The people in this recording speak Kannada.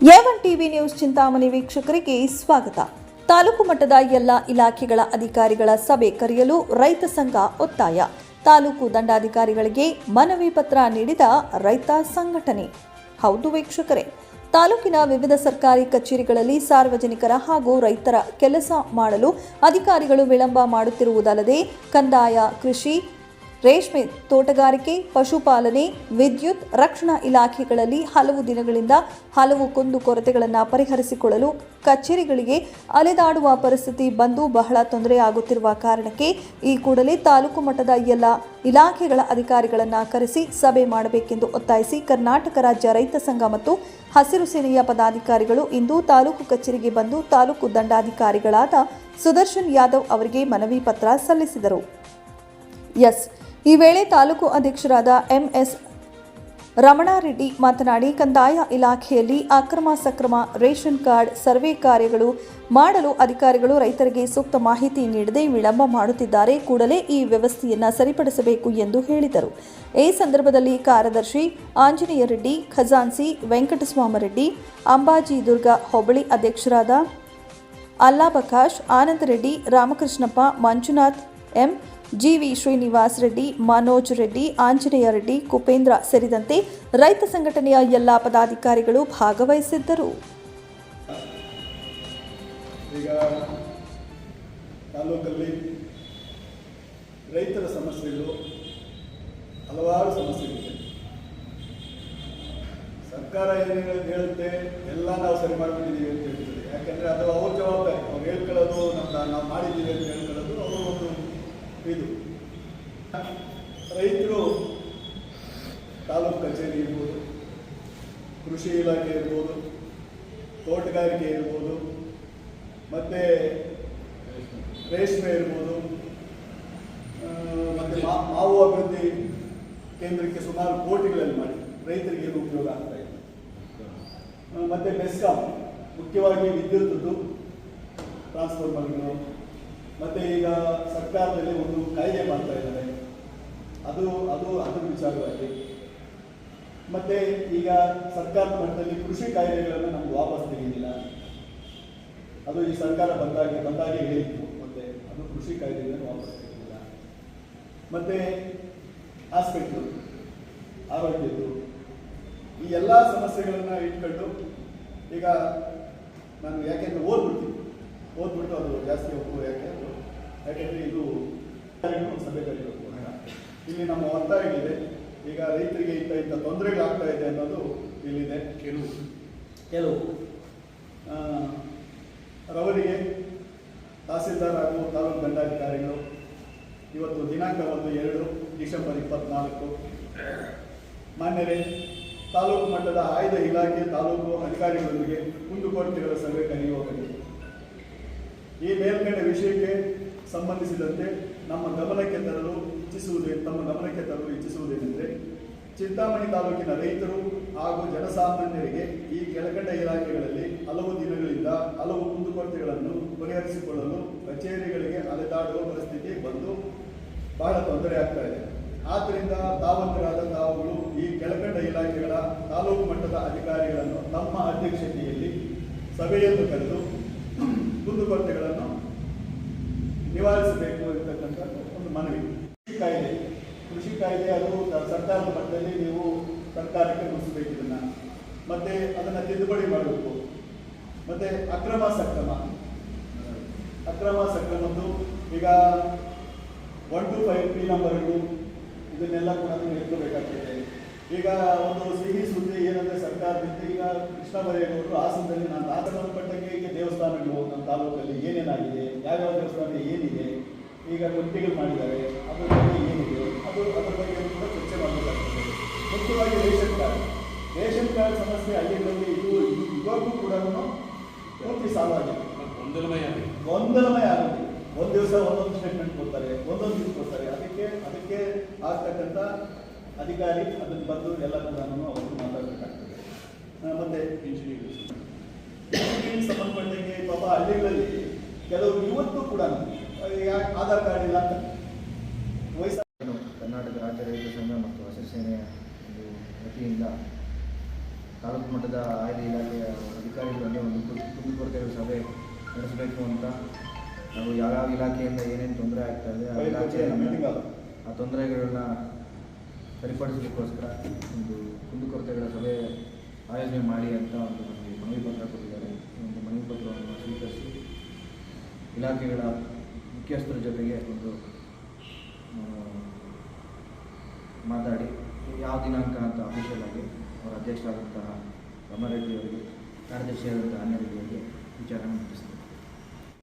ಎವನ್ ಟಿವಿ ನ್ಯೂಸ್ ಚಿಂತಾಮಣಿ ವೀಕ್ಷಕರಿಗೆ ಸ್ವಾಗತ. ತಾಲೂಕು ಮಟ್ಟದ ಎಲ್ಲ ಇಲಾಖೆಗಳ ಅಧಿಕಾರಿಗಳ ಸಭೆ ಕರೆಯಲು ರೈತ ಸಂಘ ಒತ್ತಾಯ. ತಾಲೂಕು ದಂಡಾಧಿಕಾರಿಗಳಿಗೆ ಮನವಿ ಪತ್ರ ನೀಡಿದ ರೈತ ಸಂಘಟನೆ. ಹೌದು ವೀಕ್ಷಕರೇ, ತಾಲೂಕಿನ ವಿವಿಧ ಸರ್ಕಾರಿ ಕಚೇರಿಗಳಲ್ಲಿ ಸಾರ್ವಜನಿಕರ ಹಾಗೂ ರೈತರ ಕೆಲಸ ಮಾಡಲು ಅಧಿಕಾರಿಗಳು ವಿಳಂಬ ಮಾಡುತ್ತಿರುವುದಲ್ಲದೆ ಕಂದಾಯ, ಕೃಷಿ ರೇಷ್ಮೆ ತೋಟಗಾರಿಕೆ, ಪಶುಪಾಲನೆ, ವಿದ್ಯುತ್, ರಕ್ಷಣಾ ಇಲಾಖೆಗಳಲ್ಲಿ ಹಲವು ದಿನಗಳಿಂದ ಹಲವು ಕುಂದುಕೊರತೆಗಳನ್ನು ಪರಿಹರಿಸಿಕೊಳ್ಳಲು ಕಚೇರಿಗಳಿಗೆ ಅಲೆದಾಡುವ ಪರಿಸ್ಥಿತಿ ಬಂದು ಬಹಳ ತೊಂದರೆಯಾಗುತ್ತಿರುವ ಕಾರಣಕ್ಕೆ ಈ ಕೂಡಲೇ ತಾಲೂಕು ಮಟ್ಟದ ಎಲ್ಲ ಇಲಾಖೆಗಳ ಅಧಿಕಾರಿಗಳನ್ನು ಕರೆಸಿ ಸಭೆ ಮಾಡಬೇಕೆಂದು ಒತ್ತಾಯಿಸಿ ಕರ್ನಾಟಕ ರಾಜ್ಯ ರೈತ ಸಂಘ ಮತ್ತು ಹಸಿರು ಸೇನೆಯ ಪದಾಧಿಕಾರಿಗಳು ಇಂದು ತಾಲೂಕು ಕಚೇರಿಗೆ ಬಂದು ತಾಲೂಕು ದಂಡಾಧಿಕಾರಿಗಳಾದ ಸುದರ್ಶನ್ ಯಾದವ್ ಅವರಿಗೆ ಮನವಿ ಪತ್ರ ಸಲ್ಲಿಸಿದರು. ಎಸ್ ಈ ವೇಳೆ ತಾಲೂಕು ಅಧ್ಯಕ್ಷರಾದ ಎಂಎಸ್ ರಮಣಾರೆಡ್ಡಿ ಮಾತನಾಡಿ, ಕಂದಾಯ ಇಲಾಖೆಯಲ್ಲಿ ಅಕ್ರಮ ಸಕ್ರಮ ರೇಷನ್ ಕಾರ್ಡ್ ಸರ್ವೆ ಕಾರ್ಯಗಳು ಮಾಡಲು ಅಧಿಕಾರಿಗಳು ರೈತರಿಗೆ ಸೂಕ್ತ ಮಾಹಿತಿ ನೀಡದೆ ವಿಳಂಬ ಮಾಡುತ್ತಿದ್ದಾರೆ. ಕೂಡಲೇ ಈ ವ್ಯವಸ್ಥೆಯನ್ನು ಸರಿಪಡಿಸಬೇಕು ಎಂದು ಹೇಳಿದರು. ಈ ಸಂದರ್ಭದಲ್ಲಿ ಕಾರ್ಯದರ್ಶಿ ಆಂಜನೇಯ ರೆಡ್ಡಿ ಖಜಾನ್ಸಿ ವೆಂಕಟಸ್ವಾಮರೆಡ್ಡಿ, ಅಂಬಾಜಿ ದುರ್ಗ ಹೋಬಳಿ ಅಧ್ಯಕ್ಷರಾದ ಅಲ್ಲಾ ಬಕಾಶ್ ಆನಂದ್ ರೆಡ್ಡಿ ರಾಮಕೃಷ್ಣಪ್ಪ, ಮಂಜುನಾಥ್ ಎಂ ಜಿವಿ ಶ್ರೀನಿವಾಸ್ ರೆಡ್ಡಿ, ಮನೋಜ್ ರೆಡ್ಡಿ, ಆಂಜನೇಯ ರೆಡ್ಡಿ, ಕುಪೇಂದ್ರ ಸೇರಿದಂತೆ ರೈತ ಸಂಘಟನೆಯ ಎಲ್ಲ ಪದಾಧಿಕಾರಿಗಳು ಭಾಗವಹಿಸಿದ್ದರು. ರೈತರ ಸಮಸ್ಯೆಗಳು ಹಲವಾರು ಸಮಸ್ಯೆಗಳಿವೆ ಸರ್ಕಾರ ಏನೇನು ಹೇಳುತ್ತೆ, ಎಲ್ಲ ನಾವು ಸರಿ ಮಾಡ್ಕೊಂಡಿದ್ದೀವಿ ಅಂತ ಹೇಳ್ತೀವಿ ಯಾಕೆಂದರೆ ಅದು ಅವ್ರ ಜವಾಬ್ದಾರಿ. ಅವ್ರು ಹೇಳ್ಕೊಳ್ಳೋದು ನಮ್ಮ ನಾವು ಮಾಡಿದ್ದೀವಿ ಅಂತ ಹೇಳ್ಕೊಳ್ಳೋದು ಇದು. ರೈತರು ತಾಲೂಕು ಕಚೇರಿ ಇರ್ಬೋದು, ಕೃಷಿ ಇಲಾಖೆ ಇರ್ಬೋದು, ತೋಟಗಾರಿಕೆ ಇರ್ಬೋದು, ಮತ್ತು ರೇಷ್ಮೆ ಇರ್ಬೋದು ಮತ್ತು ಮಾವು ಅಭಿವೃದ್ಧಿ ಕೇಂದ್ರಕ್ಕೆ ಸುಮಾರು ಕೋಟಿಗಳಲ್ಲಿ ಮಾಡಿ. ರೈತರಿಗೆ ಏನು ಉಪಯೋಗ ಆಗ್ತಾ ಇದೆ ಮತ್ತು ಮತ್ತೆ ಬೆಸ್ಕಾಂ, ಮುಖ್ಯವಾಗಿ ವಿದ್ಯುತ್ ಟ್ರಾನ್ಸ್ಫಾರ್ಮರ್ಗಳು ಮತ್ತು ಈಗ ಸರ್ಕಾರದಲ್ಲಿ ಒಂದು ಕಾಯ್ದೆ ಮಾಡ್ತಾ ಇದ್ದಾರೆ. ಅದು ಅದು ಅದ್ರ ವಿಚಾರವಾಗಿ. ಮತ್ತೆ ಈಗ ಸರ್ಕಾರದ ಮಟ್ಟದಲ್ಲಿ ಕೃಷಿ ಕಾಯ್ದೆಗಳನ್ನು ನಮ್ಗೆ ವಾಪಸ್ ತೆಗೆದಿಲ್ಲ. ಅದು ಈ ಸರ್ಕಾರ ಬಂದಾಗೆ, ಬಂದಾಗ ಹೇಳಿತ್ತು. ಮತ್ತೆ ಅದು ಕೃಷಿ ಕಾಯ್ದೆಗಳನ್ನು ವಾಪಸ್ ತೆಗೆದಿಲ್ಲ. ಮತ್ತೆ ಹಾಸ್ಪಿಟ್ಲು, ಆರೋಗ್ಯದ್ದು, ಈ ಎಲ್ಲ ಸಮಸ್ಯೆಗಳನ್ನ ಇಟ್ಕೊಂಡು ಈಗ ನಾನು ಯಾಕೆಂದ್ರೆ ಓದ್ಬಿಡ್ತೀನಿ. ಓದ್ಬಿಟ್ಟು ಅದು ಜಾಸ್ತಿ ಹೋಗುವ ಯಾಕೆ? ಅದು ಯಾಕೆಂದ್ರೆ ಇದು ಒಂದು ಸಭೆ ಕರೀಬೇಕು ಇಲ್ಲಿ ನಮ್ಮ ಒತ್ತಾಯಗಳಿದೆ. ಈಗ ರೈತರಿಗೆ ಇಂಥ ಇಂಥ ತೊಂದರೆಗಳಾಗ್ತಾ ಇದೆ ಅನ್ನೋದು ಇಲ್ಲಿದೆ. ಕೆಲವು ಕೆಲವು ಆ, ರವರಿಗೆ ತಹಸೀಲ್ದಾರ್ ಹಾಗೂ ತಾಲೂಕು ದಂಡಾಧಿಕಾರಿಗಳು ಇವತ್ತು ದಿನಾಂಕ ಒಂದು ಎರಡು ಡಿಸೆಂಬರ್ ಇಪ್ಪತ್ನಾಲ್ಕು. ಮಾನ್ಯರೇ ತಾಲೂಕು ಮಟ್ಟದ ಆಯ್ದ ಇಲಾಖೆ ತಾಲೂಕು ಅಧಿಕಾರಿಗಳೊಂದಿಗೆ ಕುಂದುಕೊರತೆಗಳ ಸಭೆ ಕರೆಯುವ ಈ ಮೇಲ್ಕಂಡ ವಿಷಯಕ್ಕೆ ಸಂಬಂಧಿಸಿದಂತೆ ನಮ್ಮ ಗಮನಕ್ಕೆ ತರಲು ಇಚ್ಛಿಸುವುದೇ ತಮ್ಮ ಗಮನಕ್ಕೆ ತರಲು ಇಚ್ಛಿಸುವುದೇನೆಂದರೆ, ಚಿಂತಾಮಣಿ ತಾಲೂಕಿನ ರೈತರು ಹಾಗೂ ಜನಸಾಮಾನ್ಯರಿಗೆ ಈ ಕೆಳಕಂಡ ಇಲಾಖೆಗಳಲ್ಲಿ ಹಲವು ದಿನಗಳಿಂದ ಹಲವು ಕುಂದುಕೊರತೆಗಳನ್ನು ಪರಿಹರಿಸಿಕೊಳ್ಳಲು ಕಚೇರಿಗಳಿಗೆ ಅಲೆದಾಡುವ ಪರಿಸ್ಥಿತಿ ಬಂದು ಬಹಳ ತೊಂದರೆ ಆಗ್ತಾ ಇದೆ. ಆದ್ದರಿಂದ ತಾವಂತರಾದ ತಾವುಗಳು ಈ ಕೆಳಕಂಡ ಇಲಾಖೆಗಳ ತಾಲೂಕು ಮಟ್ಟದ ಅಧಿಕಾರಿಗಳನ್ನು ತಮ್ಮ ಅಧ್ಯಕ್ಷತೆಯಲ್ಲಿ ಸಭೆಯನ್ನು ಕರೆದು ಕುಂದುಕೊರತೆಗಳನ್ನು ನಿವಾರಿಸಬೇಕು ಅಂತಕ್ಕಂಥ ಒಂದು ಮನವಿ. ಕೃಷಿ ಕಾಯ್ದೆ. ಕೃಷಿ ಕಾಯ್ದೆ ಅದು ಸರ್ಕಾರದ ಮಟ್ಟದಲ್ಲಿ ನೀವು ಸರ್ಕಾರಕ್ಕೆ ಮುಗಿಸಬೇಕು ಇದನ್ನು. ಮತ್ತೆ ಅದನ್ನು ತಿದ್ದುಪಡಿ ಮಾಡಬೇಕು. ಮತ್ತೆ ಅಕ್ರಮ ಸಕ್ರಮ. ಅಕ್ರಮ ಸಕ್ರಮದ್ದು ಈಗ ಒನ್ ಟು ಫೈವ್ ಪಿ ನಂಬರ್ಗಳು ಇದನ್ನೆಲ್ಲ ಕೂಡ ನೀವು ಎತ್ಕೋಬೇಕಾಗ್ತದೆ. ಈಗ ಒಂದು ಸಿಹಿ ಸುದ್ದಿ ಏನಂದ್ರೆ ಸರ್ಕಾರದಿಂದ ಈಗ ಕೃಷ್ಣ ಬೈರೇಗೌಡರು ಹಾಸನದಲ್ಲಿ ನಾನು ಆ ಮಟ್ಟಕ್ಕೆ ಈಗ ದೇವಸ್ಥಾನಗಳು ನಮ್ಮ ತಾಲೂಕಲ್ಲಿ ಏನೇನಾಗಿದೆ? ಯಾವ್ಯಾವ ದೇವಸ್ಥಾನ ಏನಿದೆ ಈಗ ಗುತ್ತಿಗೆ ಮಾಡಿದ್ದಾರೆ ಅದ್ರ ಬಗ್ಗೆ ಏನಿದೆ ಅದು ಅದರ ಬಗ್ಗೆ ಕೂಡ ಚರ್ಚೆ ಮಾಡಬೇಕಾಗ್ತದೆ. ಮುಖ್ಯವಾಗಿ ರೇಷನ್ ಕಾರ್ಡ್. ರೇಷನ್ ಕಾರ್ಡ್ ಸಮಸ್ಯೆ ಹಳ್ಳಿಗಳಲ್ಲಿ ಇದು ಇದು ಇವಾಗೂ ಕೂಡ ಪೂರ್ತಿ ಸಾಲ್ವ್ ಆಗಿದೆ. ಗೊಂದಲಮಯ ಗೊಂದಲಮಯ ಆಗುತ್ತೆ ಒಂದು ದಿವಸ ಒಂದೊಂದು ಸ್ಟೇಟ್ಮೆಂಟ್ ಕೊಡ್ತಾರೆ ಒಂದೊಂದು ಇದು ಕೊಡ್ತಾರೆ. ಅದಕ್ಕೆ ಅದಕ್ಕೆ ಆಗ್ತಕ್ಕಂಥ ಅಧಿಕಾರಿ ಅದನ್ನು ಬಂದು ಎಲ್ಲ ಕೂಡ ಅವರು ಮಾತಾಡಬೇಕಾಗ್ತದೆ. ಮತ್ತೆ ಇಂಜಿನಿಯರಿಂಗ್ ಸಂಬಂಧಪಟ್ಟಂಗೆ ಪಾಪ ಹಳ್ಳಿಗಳಲ್ಲಿ ಕೆಲವರು ಇವತ್ತು ಕೂಡ ಆಧಾರ್ ಕಾರ್ಡ್ ಇಲ್ಲ ಅಂತ. ವಯಸ್ಸ ಕರ್ನಾಟಕ ರಾಜ್ಯ ರೈತ ಸಂಘ ಮತ್ತು ಹಸಿರು ಸೇನೆಯ ಒಂದು ವತಿಯಿಂದ ತಾಲೂಕು ಮಟ್ಟದ ಆಯ್ದ ಇಲಾಖೆಯ ಕುಂದುಕೊರತೆಗಳ ಸಭೆ ನಡೆಸಬೇಕು ಅಂತ ನಾವು ಯಾವ್ಯಾವ ಇಲಾಖೆಯಿಂದ ಏನೇನು ತೊಂದರೆ ಆಗ್ತಾ ಇದೆ ಆ ಇಲಾಖೆಯ ಆ ತೊಂದರೆಗಳನ್ನ ಸರಿಪಡಿಸಲಿಕ್ಕೋಸ್ಕರ ಒಂದು ಕುಂದುಕೊರತೆಗಳ ಸಭೆ ಆಯೋಜನೆ ಮಾಡಿ ಅಂತ ಒಂದು ನಮಗೆ ಮನವಿ ಪತ್ರ ಕೊಟ್ಟಿದ್ದಾರೆ ಈ ಒಂದು ಮನವಿ ಪತ್ರವನ್ನು ಸ್ವೀಕರಿಸಿ ಇಲಾಖೆಗಳ ಮುಖ್ಯಸ್ಥರ ಜೊತೆಗೆ ಒಂದು ಮಾತಾಡಿ. ಯಾವ ದಿನಾಂಕ ಅಂತ ಅಫಿಷಿಯಲ್ ಆಗಿ ಅವರ ಅಧ್ಯಕ್ಷರಾದಂತಹ ರಮಾರೆಡ್ಡಿ ಅವರಿಗೆ ಕಾರ್ಯದರ್ಶಿಯಾದಂತಹ ಅನ್ಯ ಅವರಿಗೆ ವಿಚಾರ